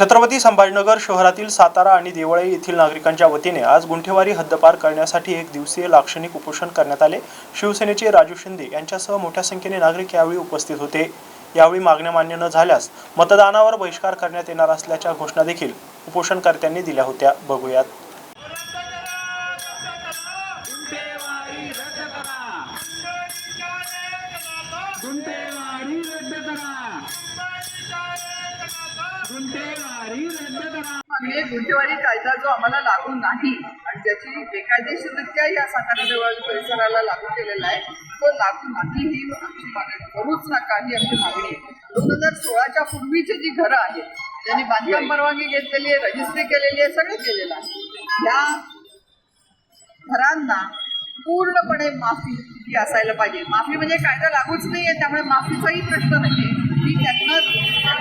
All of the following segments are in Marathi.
छत्रपती संभाजीनगर शहरातील सातारा आणि देवळे येथील नागरिकांच्या वतीने आज गुंठेवारी हद्दपार करण्यासाठी एक दिवसीय लाक्षणिक उपोषण करण्यात आले. शिवसेनेचे राजू शिंदे यांच्यासह मोठ्या संख्येने नागरिक यावेळी उपस्थित होते. यावेळी मागण्या मान्य न झाल्यास मतदानावर बहिष्कार करण्यात येणार असल्याच्या घोषणा देखील उपोषणकर्त्यांनी दिल्या होत्या. बघूयात. गुंटेवारी म्हणजे मागणी कायदा जो आम्हाला लागू नाही आणि ज्याची बेकायदेशीररित्या या सातारा परिसराला लागू केलेला आहे तो लागू नाही ही आमची मागणी. करूच नका ही आमची मागणी. दोन हजार सोळाच्या पूर्वीची जी घरं आहेत त्यांनी बांधकाम परवानगी घेतलेली आहे रजिस्ट्री केलेली आहे सगळं केलेलं आहे. या घरांना पूर्णपणे माफी ही असायला पाहिजे. माफी म्हणजे कायदा लागूच नाही आहे त्यामुळे माफीचाही प्रश्न नाही आहे ती त्यांना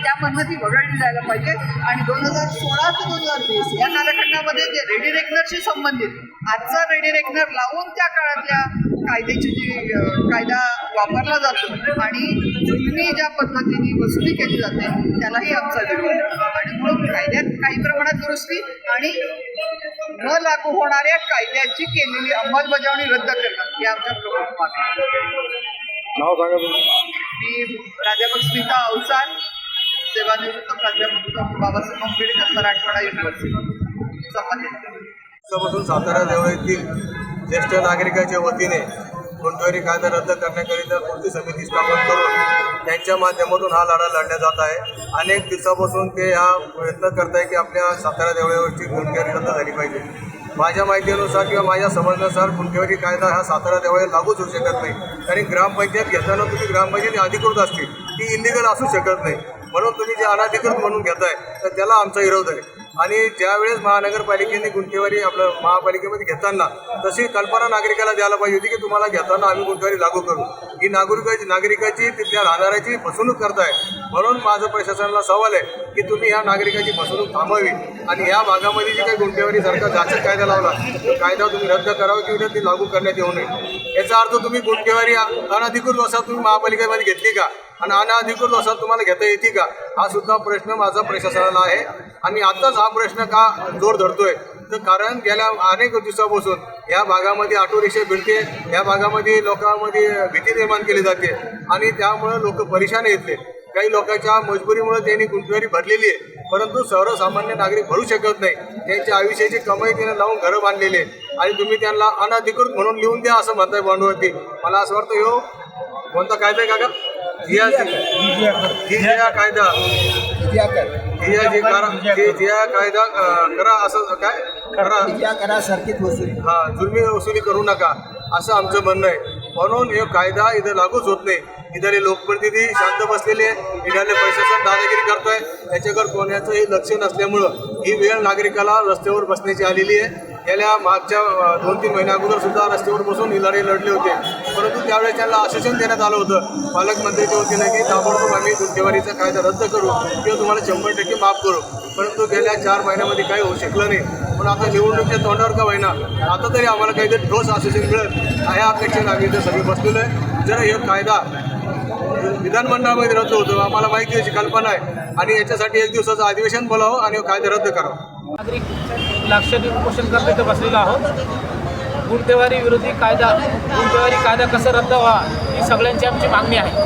त्यामधनं ती वगळली जायला पाहिजे. आणि दोन हजार सोळा ते दोन हजार वीस या कालखंडामध्ये जे रेडी रेकनरशी संबंधित आजचा रेडी रेकनर लावून त्या काळातल्या कायद्याची जी कायदा वापरला जातो आणि जुनी ज्या पद्धतीने वसुली केली जाते त्यालाही आमचा विरोध आणि कायद्यात काही प्रमाणात दुरुस्ती आणि न लागू होणाऱ्या कायद्याची केलेली अंमलबजावणी रद्द करणं ही आमच्या प्रमुख मागणी मी प्राध्यापक स्मिता अवसार सेवानिवृत्त प्राध्यापक डॉक्टर बाबासाहेब आंबेडकर मराठवाडा युनिव्हर्सिटी सातारा देवळ येथील ज्येष्ठ नागरिकांच्या वतीने गुंठवारी कायदा रद्द करण्याकरिता कृती समिती स्थापन करून त्यांच्या माध्यमातून हा लढा लढण्यात जात आहे. अनेक दिवसापासून ते हा प्रयत्न करत आहे की आपल्या सातारा देवळावरची गुंठवारी रद्द झाली पाहिजे. माझ्या माहितीनुसार किंवा माझ्या समजण्यानुसार गुंठेवारी कायदा हा सातारा देवळे लागूच होऊ शकत नाही. कारण ग्रामपंचायत घेताना तुम्ही ग्रामपंचायत अधिकृत असतील ती इलिगल असू शकत नाही. म्हणून तुम्ही जे अनाधिकृत म्हणून घेताय तर त्याला आमचा विरोध आहे. आणि ज्यावेळेस महानगरपालिकेने गुंठेवारी आपलं महापालिकेमध्ये घेताना तशी कल्पना नागरिकाला द्यायला पाहिजे होती की तुम्हाला घेताना आम्ही गुंठेवारी लागू करू. ही नागरिकाची नागरिकाची तिथल्या राहणाऱ्याची फसवणूक करताय. म्हणून माझं प्रशासनाला सवाल आहे की तुम्ही ह्या नागरिकाची फसवणूक थांबवावी. आणि ह्या भागामध्ये जी काही गुंठेवारी सरकार जाचक कायदा लावला तो कायदा तुम्ही रद्द करावा किंवा ती लागू करण्यात येऊ नये. याचा अर्थ तुम्ही गुंठेवारी अनधिकृत वसाहत तुम्ही महापालिकेमध्ये घेतली का? आणि अनधिकृत वसाहत तुम्हाला घेता येते का? हा सुद्धा प्रश्न माझा प्रशासनाला आहे. आणि आताच हा प्रश्न का जोर धरतोय? तर कारण गेल्या अनेक दिवसापासून या भागामध्ये ऑटो रिक्षा भिडते या भागामध्ये लोकांमध्ये भीती निर्माण केली जाते आणि त्यामुळे लोक परेशान येतले. काही लोकांच्या मजबुरीमुळे त्यांनी गुंतवणुकी भरलेली आहे परंतु सर्वसामान्य नागरिक भरू शकत नाही. त्यांच्या आयुष्याची कमाई त्यांना लावून घरं बांधलेली आहे आणि तुम्ही त्यांना अनधिकृत म्हणून लिहून द्या असं म्हणताय बॉन्डवरती मला असं वाटतं हो कोणता कायदा आहे काका? कायदा. कायदा करा असं काय? करा. या करा सर्किट वसूल. हा जुलमी वसुली करू नका असं आमचं म्हणणं आहे. म्हणून हे कायदा इथं लागूच होत नाही. इथं हे लोकप्रतिनिधी शांत बसलेले आहे इथले प्रशासन दादागिरी करतोय. त्याच्याकडे कोणाचंही लक्ष नसल्यामुळं ही वेळ नागरिकाला रस्त्यावर बसण्याची आलेली आहे. गेल्या मागच्या दोन तीन महिन्या अगोदर सुद्धा रस्त्यावर बसून ही लढाई लढले होते. परंतु त्यावेळेस त्यांना आश्वासन देण्यात आलं होतं. पालकमंत्र्याच्या वतीनं की ताबडतोब आम्ही गुंठेवारीचा कायदा रद्द करू किंवा तुम्हाला शंभर टक्के माफ करू. परंतु गेल्या चार महिन्यामध्ये काही होऊ शकलं नाही. पण आता निवडणुकीच्या तोंडावर का होईना आता तरी आम्हाला काहीतरी ठोस आश्वासन मिळेल ह्या अपेक्षा आम्ही इथे सगळे बसलेलो आहे. जर हे कायदा विधानमंडळामध्ये रद्द होतो आम्हाला माहिती याची कल्पना आहे. आणि याच्यासाठी एक दिवसाचं अधिवेशन बोलावं आणि कायदा रद्द करावा. नागरिक लाक्षणिक उपोषण करत इथं बसलेलो आहोत. गुंठेवारी विरोधी कायदा गुंठेवारी कायदा कसं रद्द व्हा ही सगळ्यांची आमची मागणी आहे.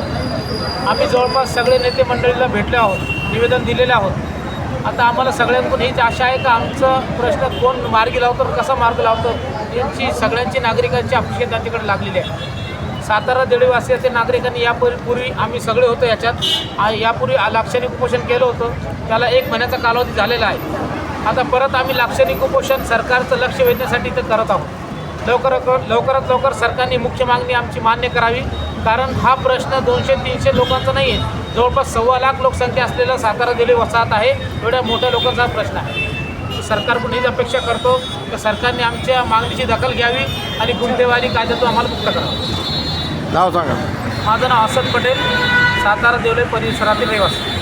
आम्ही जवळपास सगळे नेते मंडळीला भेटले आहोत निवेदन दिलेले आहोत. आता आम्हाला सगळ्यांकडून हीच आशा आहे का आमचा प्रश्न कोण मार्गी लावतो कसा मार्ग लावतो यांची सगळ्यांची नागरिकांची अपेक्षा त्यांच्याकडे लागलेली आहे. सातारा देडीवासी नागरिकांनी यापूर्वी पूर्वी आम्ही सगळे होतो याच्यात. यापूर्वी लाक्षणिक उपोषण केलं होतं. त्याला एक महिन्याचा कालावधी झालेला आहे. आता परत आम्ही लाक्षणिक उपोषण सरकारचं लक्ष वेधण्यासाठी ते करत आहोत. लवकरात लवकरात लवकर सरकारने मुख्य मागणी आमची मान्य करावी. कारण हा प्रश्न दोनशे तीनशे लोकांचा नाही आहे जवळपास सव्वा लाख लोकसंख्या असलेला सातारा दिली वसाहत आहे. एवढ्या मोठ्या लोकांचा हा प्रश्न आहे. सरकारकडून हीच अपेक्षा करतो की सरकारने आमच्या मागणीची दखल घ्यावी आणि गुंठेवारी कायद्यातून आम्हाला मुक्त करावं. नाव सांगा. माझं नाव हसन पटेल सातारा देवळे परिसरातील रहिवासी.